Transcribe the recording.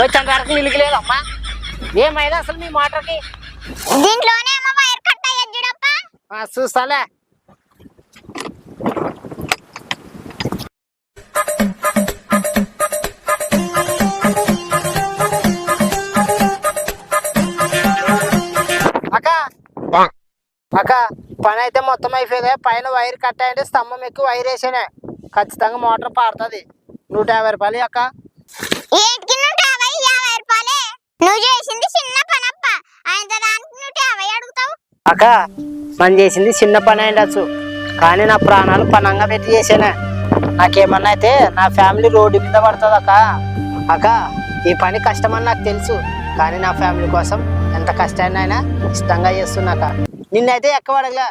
వచ్చేంత వరకు నిలిగిలేదు అమ్మా ఏమైంది అసలు మీ మోటార్కి దీంట్లోనే ఏమో వైర్ కట్ అయ్యదు చూడప్ప. ఆ, చూస్తాలే. అక్క అక్క పని అయితే మొత్తం అయిపోయింది. పైన వైర్ కట్ స్తంభం ఎక్కి వైర్ వేసానే. ఖచ్చితంగా మోటార్ పారుతుంది నూట యాభై రూపాయలు అక్క. నూట యాభై యాభై రూపాయలే నువ్వు చేసింది చిన్న పనప్ప. ఆయన దానికి నూట యాభై అడుగుతావు? అక్క మనం చేసింది చిన్న పని అయిండొచ్చు. కానీ నా ప్రాణాలు పనంగా పెట్టి చేసానే నాకేమన్నా అయితే నా ఫ్యామిలీ రోడ్డు మీద పడుతుంది అక్క. అక్క ఈ పని కష్టమని నాకు తెలుసు. కానీ నా ఫ్యామిలీ కోసం ఎంత కష్టాన్ని అయినా ఇష్టంగా చేస్తున్నాక నిన్నైతే ఎక్క అడగలే.